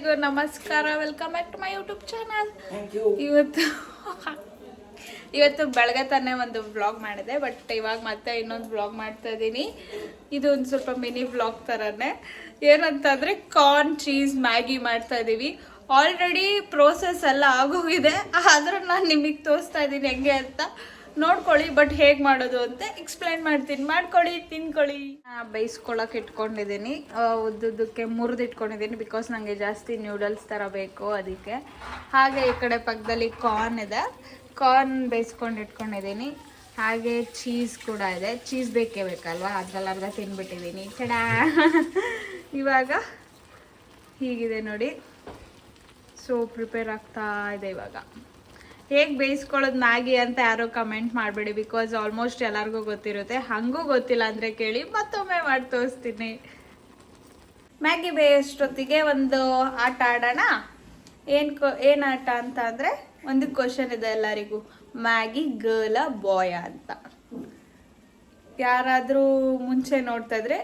ಎಲ್ಲರಿಗೂ ನಮಸ್ಕಾರ. Welcome back to my YouTube channel ಇವತ್ತು ಇವತ್ತು ಬೆಳಗ್ಗೆ ತಾನೇ ಒಂದು ವ್ಲಾಗ್ ಮಾಡಿದೆ ಬಟ್ ಇವಾಗ ಮತ್ತೆ ಇನ್ನೊಂದು ವ್ಲಾಗ್ ಮಾಡ್ತಾ ಇದ್ದೀನಿ ಇದು ಒಂದು ಸ್ವಲ್ಪ ಮಿನಿ ವ್ಲಾಗ್ ಥರನೇ ಏನಂತಂದರೆ ಕಾರ್ನ್ ಚೀಸ್ ಮ್ಯಾಗಿ ಮಾಡ್ತಾ ಇದ್ದೀವಿ ಆಲ್ರೆಡಿ ಪ್ರೋಸೆಸ್ ಎಲ್ಲ ಆಗೋಗಿದೆ ಆದರೂ ನಾನು ನಿಮಗೆ ತೋರಿಸ್ತಾ ಇದ್ದೀನಿ ಹೆಂಗೆ ಅಂತ. ನೋಡ್ಕೊಳ್ಳಿ ಬಟ್ ಹೇಗೆ ಮಾಡೋದು ಅಂತ ಎಕ್ಸ್ಪ್ಲೈನ್ ಮಾಡ್ತೀನಿ. ಮಾಡ್ಕೊಳ್ಳಿ, ತಿನ್ಕೊಳ್ಳಿ. ಬೇಯಿಸ್ಕೊಳಕ್ಕೆ ಇಟ್ಕೊಂಡಿದ್ದೀನಿ ಉದ್ದುದ್ದಕ್ಕೆ ಮುರಿದು ಇಟ್ಕೊಂಡಿದ್ದೀನಿ ಬಿಕಾಸ್ ನನಗೆ ಜಾಸ್ತಿ ನ್ಯೂಡಲ್ಸ್ ಥರ ಬೇಕು ಅದಕ್ಕೆ. ಹಾಗೆ ಈ ಕಡೆ ಪಕ್ಕದಲ್ಲಿ ಕಾರ್ನ್ ಇದೆ. ಕಾರ್ನ್ ಬೇಯಿಸ್ಕೊಂಡು ಇಟ್ಕೊಂಡಿದ್ದೀನಿ ಹಾಗೆ ಚೀಸ್ ಕೂಡ ಇದೆ. ಚೀಸ್ ಬೇಕೇ ಬೇಕಲ್ವಾ? ಅದ್ರಲ್ಲಿ ಅರ್ಧ ತಿನ್ಬಿಟ್ಟಿದ್ದೀನಿ ಚಡ ಇವಾಗ ಹೀಗಿದೆ ನೋಡಿ. ಸೊ ಪ್ರಿಪೇರ್ ಆಗ್ತಾ ಇದೆ ಇವಾಗ. ಹೇಗೆ ಬೇಯಿಸ್ಕೊಳ್ಳೋದು ಮ್ಯಾಗಿ ಅಂತ ಯಾರೋ ಕಮೆಂಟ್ ಮಾಡಿಬಿಡಿ ಬಿಕಾಸ್ ಆಲ್ಮೋಸ್ಟ್ ಎಲ್ಲರಿಗೂ ಗೊತ್ತಿರುತ್ತೆ. ಹಾಗೂ ಗೊತ್ತಿಲ್ಲ ಅಂದರೆ ಕೇಳಿ ಮತ್ತೊಮ್ಮೆ ಮಾಡಿ ತೋರಿಸ್ತೀನಿ. ಮ್ಯಾಗಿ ಬೇಯೋಷ್ಟೊತ್ತಿಗೆ ಒಂದು ಆಟ ಆಡೋಣ. ಏನು ಕೊ, ಏನು ಆಟ ಅಂತ ಅಂದರೆ ಒಂದು ಕ್ವಶನ್ ಇದೆ ಎಲ್ಲರಿಗೂ. ಮ್ಯಾಗಿ ಗರ್ಲ ಬಾಯ ಅಂತ. ಯಾರಾದರೂ ಮುಂಚೆ ನೋಡ್ತಾ ಇದ್ರೆ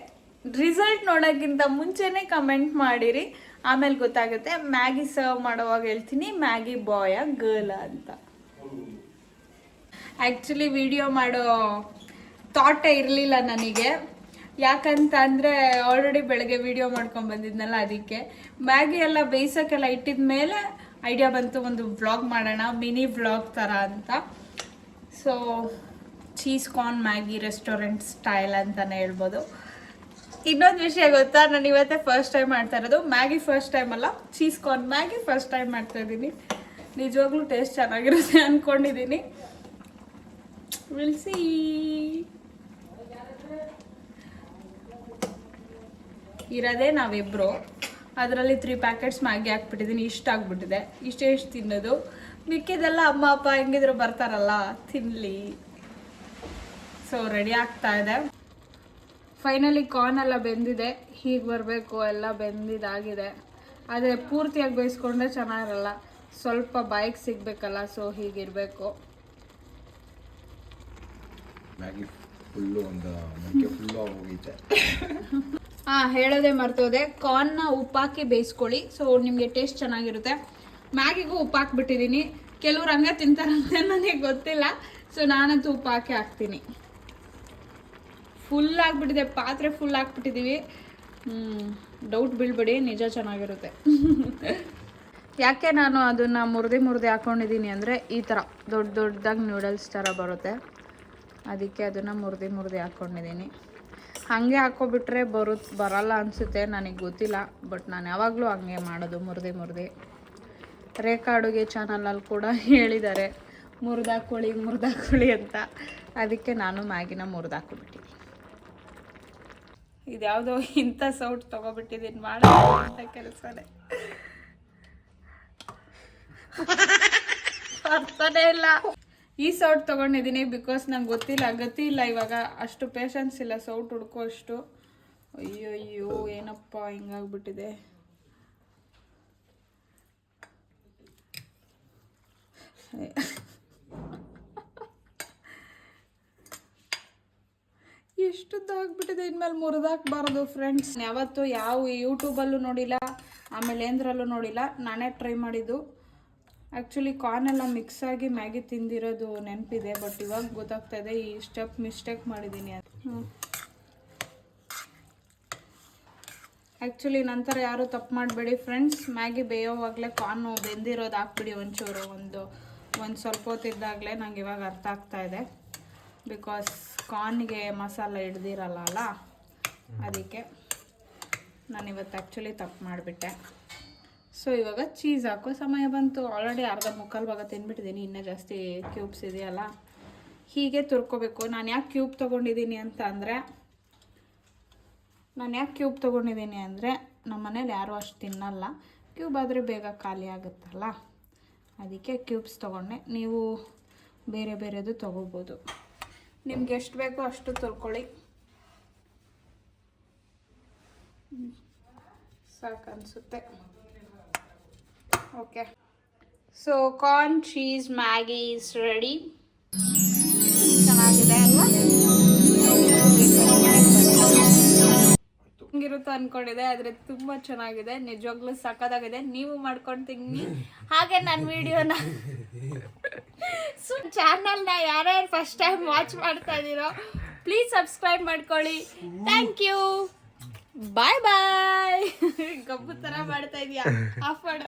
ರಿಸಲ್ಟ್ ನೋಡೋಕ್ಕಿಂತ ಮುಂಚೆನೇ ಕಮೆಂಟ್ ಮಾಡಿರಿ. ಆಮೇಲೆ ಗೊತ್ತಾಗುತ್ತೆ, ಮ್ಯಾಗಿ ಸರ್ವ್ ಮಾಡೋವಾಗ ಹೇಳ್ತೀನಿ, ಮ್ಯಾಗಿ ಬಾಯ ಗರ್ಲ್ ಅಂತ. ಆ್ಯಕ್ಚುಲಿ ವಿಡಿಯೋ ಮಾಡೋ ಥಾಟೇ ಇರಲಿಲ್ಲ ನನಗೆ. ಯಾಕಂತ ಅಂದರೆ ಆಲ್ರೆಡಿ ಬೆಳಗ್ಗೆ ವಿಡಿಯೋ ಮಾಡ್ಕೊಂಡು ಬಂದಿದ್ನಲ್ಲ ಅದಕ್ಕೆ. ಮ್ಯಾಗಿ ಎಲ್ಲ ಬೇಯಿಸೋಕ್ಕೆಲ್ಲ ಇಟ್ಟಿದ ಮೇಲೆ ಐಡಿಯಾ ಬಂತು, ಒಂದು ವ್ಲಾಗ್ ಮಾಡೋಣ ಮಿನಿ ವ್ಲಾಗ್ ಥರ ಅಂತ. So cheese corn Maggi restaurant style ಅಂತಲೇ ಹೇಳ್ಬೋದು. ಇನ್ನೊಂದು ವಿಷಯ ಗೊತ್ತಾ? ನಾನು ಇವತ್ತೇ ಫಸ್ಟ್ ಟೈಮ್ ಮಾಡ್ತಾ ಇರೋದು. ಮ್ಯಾಗಿ ಫಸ್ಟ್ ಟೈಮ್ ಅಲ್ಲ? Cheese corn Maggi first time ಮಾಡ್ತಾ ಇದ್ದೀನಿ. ನಿಜವಾಗ್ಲೂ ಟೇಸ್ಟ್ ಚೆನ್ನಾಗಿರುತ್ತೆ ಅನ್ಕೊಂಡಿದ್ದೀನಿ ವಿಲ್ ಸಿ ಇರೋದೇ ನಾವಿಬ್ರು. ಅದರಲ್ಲಿ ತ್ರೀ ಪ್ಯಾಕೆಟ್ಸ್ ಮ್ಯಾಗಿ ಹಾಕ್ಬಿಟ್ಟಿದ್ದೀನಿ ಇಷ್ಟ ಆಗ್ಬಿಟ್ಟಿದೆ. ಇಷ್ಟೇ ಇಷ್ಟು ತಿನ್ನೋದು. ಮಿಕ್ಕಿದೆಲ್ಲ ಅಮ್ಮ, ಅಪ್ಪ ಹೆಂಗಿದ್ರು ಬರ್ತಾರಲ್ಲ ತಿನ್ನಲಿ ಸೊ ರೆಡಿ ಆಗ್ತಾ ಇದೆ. ಫೈನಲಿ ಕಾರ್ನ್ ಎಲ್ಲ ಬೆಂದಿದೆ. ಹೀಗೆ ಬರಬೇಕು ಎಲ್ಲ ಬೆಂದಿದ್ದಾಗಿದೆ ಆದರೆ ಪೂರ್ತಿಯಾಗಿ ಬೇಯಿಸ್ಕೊಂಡ್ರೆ ಚೆನ್ನಾಗಿರಲ್ಲ. ಸ್ವಲ್ಪ ಬಾಯಿಗೆ ಸಿಗಬೇಕಲ್ಲ ಸೊ ಹೀಗಿರಬೇಕು ಹಾಂ ಹೇಳೋದೇ ಮರ್ತೋದೆ. ಕಾರ್ನ್ನ ಉಪ್ಪಾಕಿ ಬೇಯಿಸ್ಕೊಳ್ಳಿ ಸೊ ನಿಮಗೆ ಟೇಸ್ಟ್ ಚೆನ್ನಾಗಿರುತ್ತೆ. ಮ್ಯಾಗಿಗೂ ಉಪ್ಪು ಹಾಕ್ಬಿಟ್ಟಿದ್ದೀನಿ ಕೆಲವ್ರು ಹಂಗೆ ತಿಂತಾರಂತ ನನಗೆ ಗೊತ್ತಿಲ್ಲ. ಸೊ ನಾನಂತೂ ಉಪ್ಪು ಹಾಕಿ ಹಾಕ್ತೀನಿ. ಫುಲ್ ಆಗಿಬಿಟ್ಟಿದೆ, ಪಾತ್ರೆ ಫುಲ್ ಹಾಕ್ಬಿಟ್ಟಿದ್ದೀವಿ ಡೌಟ್ ಬೀಳ್ಬೇಡಿ, ನಿಜ ಚೆನ್ನಾಗಿರುತ್ತೆ. ಯಾಕೆ ನಾನು ಅದನ್ನು ಮುರಿದಿ ಮುರಿದು ಹಾಕ್ಕೊಂಡಿದ್ದೀನಿ ಅಂದರೆ ಈ ಥರ ದೊಡ್ಡ ದೊಡ್ಡದಾಗಿ ನೂಡಲ್ಸ್ ಥರ ಬರುತ್ತೆ. ಅದಕ್ಕೆ ಅದನ್ನು ಮುರಿದು ಮುರಿದು ಹಾಕ್ಕೊಂಡಿದ್ದೀನಿ ಹಾಗೆ ಹಾಕ್ಕೊಬಿಟ್ರೆ ಬರು ಬರಲ್ಲ ಅನಿಸುತ್ತೆ, ನನಗೆ ಗೊತ್ತಿಲ್ಲ. ಬಟ್ ನಾನು ಯಾವಾಗಲೂ ಹಂಗೆ ಮಾಡೋದು, ಮುರಿದು ಮುರಿದು. ರೇಖಾ ಅಡುಗೆ ಚಾನಲಲ್ಲಿ ಕೂಡ ಹೇಳಿದ್ದಾರೆ ಮುರಿದಾಕೊಳ್ಳಿ ಮುರಿದಾಕೊಳ್ಳಿ ಅಂತ. ಅದಕ್ಕೆ ನಾನು ಮ್ಯಾಗಿನ ಮುರಿದಾಕ್ಬಿಟ್ಟಿದ್ದೀನಿ ಇದ್ಯಾವುದೋ ಇಂಥ ಸೌಟ್ ತೊಗೊಬಿಟ್ಟಿದ್ದೀನಿ ಮಾಡೋ ಕೆಲಸನೇ. ಅರ್ಥನೇ ಇಲ್ಲ. ಈ ಸೌಟ್ ತೊಗೊಂಡಿದ್ದೀನಿ ಬಿಕಾಸ್ ನಂಗೆ ಗೊತ್ತಿಲ್ಲ, ಗತಿ ಇಲ್ಲ ಇವಾಗ. ಅಷ್ಟು ಪೇಷನ್ಸ್ ಇಲ್ಲ ಸೌಟ್ ಹುಡ್ಕೋ ಅಷ್ಟು ಅಯ್ಯೋ ಅಯ್ಯೋ ಏನಪ್ಪ ಹಿಂಗಾಗ್ಬಿಟ್ಟಿದೆ. ಎಷ್ಟುದ್ದಾಗ್ಬಿಟ್ಟಿದೆ? ಇನ್ಮೇಲೆ ಮುರಿದಾಕ್ಬಾರ್ದು ಫ್ರೆಂಡ್ಸ್ ಯಾವತ್ತು ಯಾವ ಯೂಟ್ಯೂಬಲ್ಲೂ ನೋಡಿಲ್ಲ ಆಮೇಲೆ ಏನರಲ್ಲೂ ನೋಡಿಲ್ಲ. ನಾನೇ ಟ್ರೈ ಮಾಡಿದ್ದು. ಆ್ಯಕ್ಚುಲಿ ಕಾರ್ನೆಲ್ಲ ಮಿಕ್ಸ್ ಆಗಿ ಮ್ಯಾಗಿ ತಿಂದಿರೋದು ನೆನಪಿದೆ ಬಟ್ ಇವಾಗ ಗೊತ್ತಾಗ್ತಾ ಇದೆ, ಈ ಸ್ಟೆಪ್ ಮಿಸ್ಟೇಕ್ ಮಾಡಿದ್ದೀನಿ ಅದು ಆ್ಯಕ್ಚುಲಿ ನಂತರ ಯಾರು ತಪ್ಪು ಮಾಡಬೇಡಿ ಫ್ರೆಂಡ್ಸ್ ಮ್ಯಾಗಿ ಬೇಯೋವಾಗಲೇ ಕಾರ್ನು ಬೆಂದಿರೋದು ಹಾಕ್ಬಿಡಿ ಒಂಚೂರು. ಒಂದು ಒಂದು ಸ್ವಲ್ಪ ಹೊತ್ತಿದ್ದಾಗಲೇ ನಂಗೆ ಇವಾಗ ಅರ್ಥ ಆಗ್ತಾ ಇದೆ. ಬಿಕಾಸ್ ಕಾರ್ನ್ಗೆ ಮಸಾಲ ಹಿಡ್ದಿರಲ್ಲ ಅಲ್ಲ ಅದಕ್ಕೆ ನಾನು ಇವತ್ತು ಆ್ಯಕ್ಚುಲಿ ತಪ್ಪು ಮಾಡಿಬಿಟ್ಟೆ. ಸೊ ಇವಾಗ ಚೀಸ್ ಹಾಕೋ ಸಮಯ ಬಂತು. ಆಲ್ರೆಡಿ ಅರ್ಧ ಮುಕ್ಕಾಲು ಭಾಗ ತಿನ್ಬಿಟ್ಟಿದ್ದೀನಿ ಇನ್ನೂ ಜಾಸ್ತಿ ಕ್ಯೂಬ್ಸ್ ಇದೆಯಲ್ಲ. ಹೀಗೆ ತುರ್ಕೋಬೇಕು. ನಾನು ಯಾಕೆ ಕ್ಯೂಬ್ ತೊಗೊಂಡಿದ್ದೀನಿ ಅಂತ ಅಂದರೆ ನಾನು ಯಾಕೆ ಕ್ಯೂಬ್ ತೊಗೊಂಡಿದ್ದೀನಿ ಅಂದರೆ ನಮ್ಮ ಮನೇಲಿ ಯಾರೂ ಅಷ್ಟು ತಿನ್ನಲ್ಲ. ಕ್ಯೂಬ್ ಆದರೆ ಬೇಗ ಖಾಲಿ ಆಗುತ್ತಲ್ಲ. ಅದಕ್ಕೆ ಕ್ಯೂಬ್ಸ್ ತೊಗೊಂಡೆ. ನೀವು ಬೇರೆ ಬೇರೆದು ತೊಗೋಬೋದು. ನಿಮ್ಗೆ ಎಷ್ಟು ಬೇಕೋ ಅಷ್ಟು ತೊಳ್ಕೊಳ್ಳಿ. ಸಾಕು ಅನಿಸುತ್ತೆ. Okay so corn cheese Maggi is ready ಹೆಂಗಿರುತ್ತೋ ಅನ್ಕೊಂಡಿದೆ, ಆದ್ರೆ ತುಂಬಾ ಚೆನ್ನಾಗಿದೆ. ನಿಜವಾಗ್ಲೂ ಸಕ್ಕದಾಗಿದೆ ನೀವು ಮಾಡ್ಕೊಂಡು ತಿನ್ನಿ. ಹಾಗೆ ನನ್ನ ವಿಡಿಯೋನ. ಸೊ ನ ಯಾರ್ಯಾರು ಫಸ್ಟ್ ಟೈಮ್ ವಾಚ್ ಮಾಡ್ತಾ ಇದ್ದೀರೋ ಪ್ಲೀಸ್ ಸಬ್ಸ್ಕ್ರೈಬ್ ಮಾಡ್ಕೊಳ್ಳಿ. ಥ್ಯಾಂಕ್ ಯು ಬಾಯ್ ಬಾಯ್ ಗಬ್ಬು ಥರ ಮಾಡ್ತಾ ಇದೀಯಾ? ಆಫ್